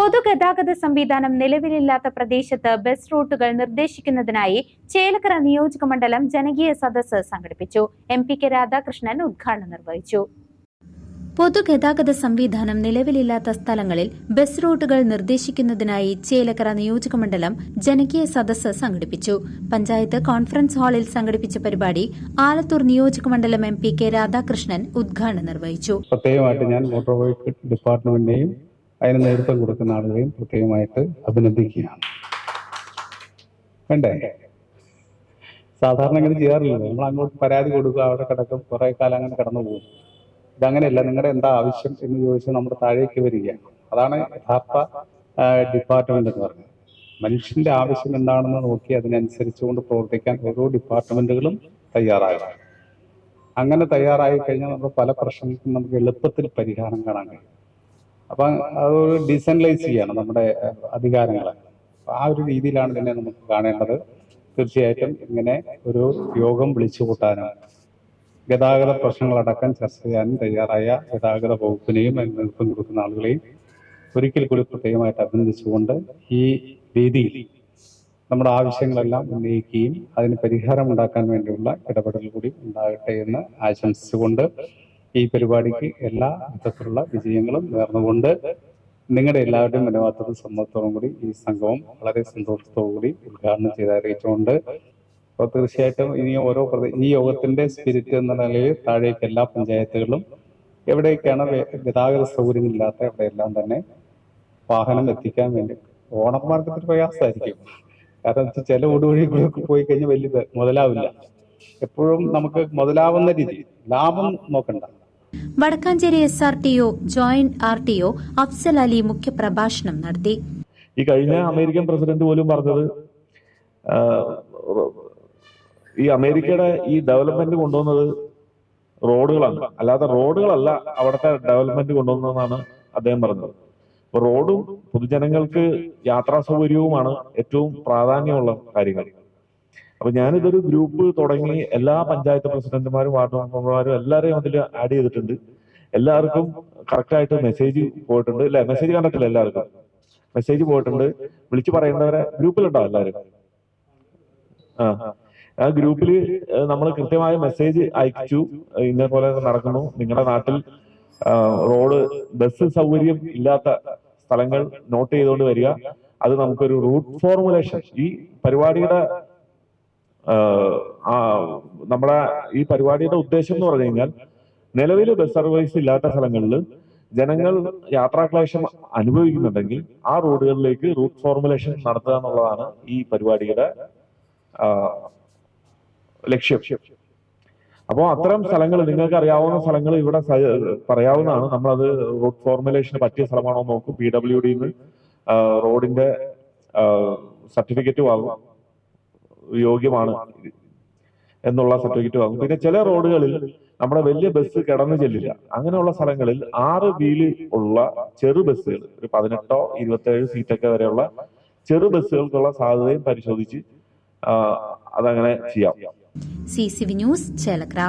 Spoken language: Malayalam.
പൊതുഗതാഗത സംവിധാനം നിലവിലില്ലാത്ത പ്രദേശത്ത് ബസ് റൂട്ടുകൾ നിർദ്ദേശിക്കുന്നതിനായി ചേലക്കര നിയോജക മണ്ഡലം ജനകീയ സദസ്സ് സംഘടിപ്പിച്ചു. എം പി കെ രാധാകൃഷ്ണൻ ഉദ്ഘാടനം നിർവഹിച്ചു. പൊതുഗതാഗത സംവിധാനം നിലവിലില്ലാത്ത സ്ഥലങ്ങളിൽ ബസ് റൂട്ടുകൾ നിർദ്ദേശിക്കുന്നതിനായി ചേലക്കര നിയോജക മണ്ഡലം ജനകീയ സദസ്സ് സംഘടിപ്പിച്ചു. പഞ്ചായത്ത് കോൺഫറൻസ് ഹാളിൽ സംഘടിപ്പിച്ച പരിപാടി ആലത്തൂർ നിയോജക മണ്ഡലം എം പി കെ രാധാകൃഷ്ണൻ ഉദ്ഘാടനം നിർവഹിച്ചു. പ്രത്യേകമായിട്ട് ഞാൻ മോട്ടോർ വെഹിക്കിൾ ഡിപ്പാർട്ട്മെന്റിനെയും അതിന് നേതൃത്വം കൊടുക്കുന്ന ആളുകളെയും പ്രത്യേകമായിട്ട് അഭിനന്ദിക്കുകയാണ്. വേണ്ടേ? സാധാരണ അങ്ങനെ ചെയ്യാറില്ലല്ലോ നമ്മൾ അങ്ങോട്ട് പരാതി കൊടുക്കുക അവിടെ കിടക്കും കുറെ കാലം അങ്ങനെ കടന്നു പോകും. ഇതങ്ങനെയല്ല. നിങ്ങളുടെ എന്താ ആവശ്യം എന്ന് ചോദിച്ചാൽ നമ്മുടെ താഴേക്ക് വരിക. അതാണ് യഥാർത്ഥ ഡിപ്പാർട്ട്മെന്റ് എന്ന് പറയുന്നത്. മനുഷ്യന്റെ ആവശ്യം എന്താണെന്ന് നോക്കി അതിനനുസരിച്ചുകൊണ്ട് പ്രവർത്തിക്കാൻ ഓരോ ഡിപ്പാർട്ട്മെന്റുകളും തയ്യാറാകണം അങ്ങനെ തയ്യാറായി കഴിഞ്ഞാൽ നമ്മൾ പല പ്രശ്നങ്ങൾക്കും നമുക്ക് എളുപ്പത്തിൽ പരിഹാരം കാണാൻ കഴിയും. അപ്പൊ അതൊരു ഡിസെൻട്രലൈസ് ചെയ്യണം നമ്മുടെ അധികാരങ്ങളെ. ആ ഒരു രീതിയിലാണ് ഇതിനെ നമുക്ക് കാണേണ്ടത്. തീർച്ചയായിട്ടും ഇങ്ങനെ ഒരു യോഗം വിളിച്ചു കൂട്ടാനും ഗതാഗത പ്രശ്നങ്ങളടക്കം ചർച്ച ചെയ്യാനും തയ്യാറായ ഗതാഗത വകുപ്പിനെയും നേതൃത്വം കൊടുക്കുന്ന ആളുകളെയും ഒരിക്കൽ കൂടി പ്രത്യേകമായിട്ട് അഭിനന്ദിച്ചുകൊണ്ട് ഈ രീതിയിൽ നമ്മുടെ ആവശ്യങ്ങളെല്ലാം ഉന്നയിക്കുകയും അതിന് പരിഹാരം ഉണ്ടാക്കാൻ വേണ്ടിയുള്ള ഇടപെടൽ കൂടി ഉണ്ടാകട്ടെ എന്ന് ആശംസിച്ചുകൊണ്ട് ഈ പരിപാടിക്ക് എല്ലാ വിധത്തിലുള്ള വിജയങ്ങളും നേർന്നുകൊണ്ട് നിങ്ങളുടെ എല്ലാവരുടെയും മനോഭാവത്തോടും സമ്മതത്തോടും കൂടി ഈ സംഗമം വളരെ സന്തോഷത്തോടു കൂടി ഉദ്ഘാടനം ചെയ്ത് അറിയിച്ചുകൊണ്ട് അപ്പോൾ തീർച്ചയായിട്ടും ഇനി ഓരോ ഈ യോഗത്തിന്റെ സ്പിരിറ്റ് എന്ന നിലയിൽ താഴേക്ക് എല്ലാ പഞ്ചായത്തുകളും എവിടേക്കാണ് ഗതാഗത സൗകര്യങ്ങളില്ലാത്ത എവിടെയെല്ലാം തന്നെ വാഹനം എത്തിക്കാൻ വേണ്ടി ഓണമാർക്കത്തിൽ പ്രയാസമായിരിക്കും. കാരണം ചില ഊടുവഴികളൊക്കെ പോയി കഴിഞ്ഞാൽ വലിയ മുതലാവില്ല. എപ്പോഴും നമുക്ക് മുതലാവുന്ന രീതി. ലാഭം നോക്കണ്ട. Vadakkanchery S R T O joint R T O Afsal Ali മുഖ്യപ്രഭാഷണം നടത്തി. ഈ കഴിഞ്ഞ അമേരിക്കൻ പ്രസിഡന്റ് പോലും പറഞ്ഞത് ഈ അമേരിക്കയുടെ ഈ ഡെവലപ്മെന്റ് കൊണ്ടുവന്നത് റോഡുകളാണ്. അല്ലാതെ റോഡുകളല്ല അവിടുത്തെ ഡെവലപ്മെന്റ് കൊണ്ടുവന്നതെന്നാണ് അദ്ദേഹം പറഞ്ഞത്. റോഡും പൊതുജനങ്ങൾക്ക് യാത്രാ സൗകര്യവുമാണ് ഏറ്റവും പ്രാധാന്യമുള്ള കാര്യങ്ങൾ. അപ്പൊ ഞാനിതൊരു ഗ്രൂപ്പ് തുടങ്ങി എല്ലാ പഞ്ചായത്ത് പ്രസിഡന്റുമാരും വാർഡ് മെമ്പർമാരും എല്ലാവരെയും അതിൽ ആഡ് ചെയ്തിട്ടുണ്ട്. എല്ലാവർക്കും കറക്റ്റ് ആയിട്ട് മെസ്സേജ് പോയിട്ടുണ്ട്. അല്ലെ മെസ്സേജ് കണ്ടിട്ടില്ല എല്ലാവർക്കും. മെസ്സേജ് പോയിട്ടുണ്ട്. വിളിച്ചു പറയുന്നവരെ ഗ്രൂപ്പിലുണ്ടാവും എല്ലാവരും? ആ. ആ ഗ്രൂപ്പിൽ നമ്മൾ കൃത്യമായ മെസ്സേജ് അയച്ചു. ഇന്ന പോലെ നടക്കുന്നു. നിങ്ങളുടെ നാട്ടിൽ റോഡ് ബസ് സൗകര്യം ഇല്ലാത്ത സ്ഥലങ്ങൾ നോട്ട് ചെയ്തുകൊണ്ട് വരിക. അത് നമുക്കൊരു റൂട്ട് ഫോർമുലേഷൻ ഈ പരിപാടിയുടെ നമ്മുടെ ഈ പരിപാടിയുടെ ഉദ്ദേശം എന്ന് പറഞ്ഞു കഴിഞ്ഞാൽ നിലവിൽ ബസ് സർവീസ് ഇല്ലാത്ത സ്ഥലങ്ങളിൽ ജനങ്ങൾ യാത്രാക്ലേശം അനുഭവിക്കുന്നുണ്ടെങ്കിൽ ആ റോഡുകളിലേക്ക് റൂട്ട് ഫോർമുലേഷൻ നടത്തുക എന്നുള്ളതാണ് ഈ പരിപാടിയുടെ ലക്ഷ്യം. അപ്പോൾ അത്തരം സ്ഥലങ്ങൾ നിങ്ങൾക്ക് അറിയാവുന്ന സ്ഥലങ്ങൾ ഇവിടെ പറയാവുന്നതാണ്. നമ്മളത് റൂട്ട് ഫോർമുലേഷന് പറ്റിയ സ്ഥലമാണോ നോക്കും. പി ഡബ്ല്യു ഡിന്ന് റോഡിന്റെ സർട്ടിഫിക്കറ്റ് വാങ്ങും. യോഗ്യമാണ് എന്നുള്ള സർട്ടിഫിക്കറ്റ് വാങ്ങും പിന്നെ ചില റോഡുകളിൽ നമ്മുടെ വലിയ ബസ് കിടന്നു ചെല്ലില്ല. അങ്ങനെയുള്ള സ്ഥലങ്ങളിൽ ആറ് വീൽ ഉള്ള ചെറു ബസ്സുകൾ ഒരു പതിനെട്ടോ ഇരുപത്തേഴ് സീറ്റൊക്കെ വരെയുള്ള ചെറു ബസ്സുകൾക്കുള്ള സാധ്യതയും പരിശോധിച്ച് അതങ്ങനെ ചെയ്യാം. C C V news Chelakkara.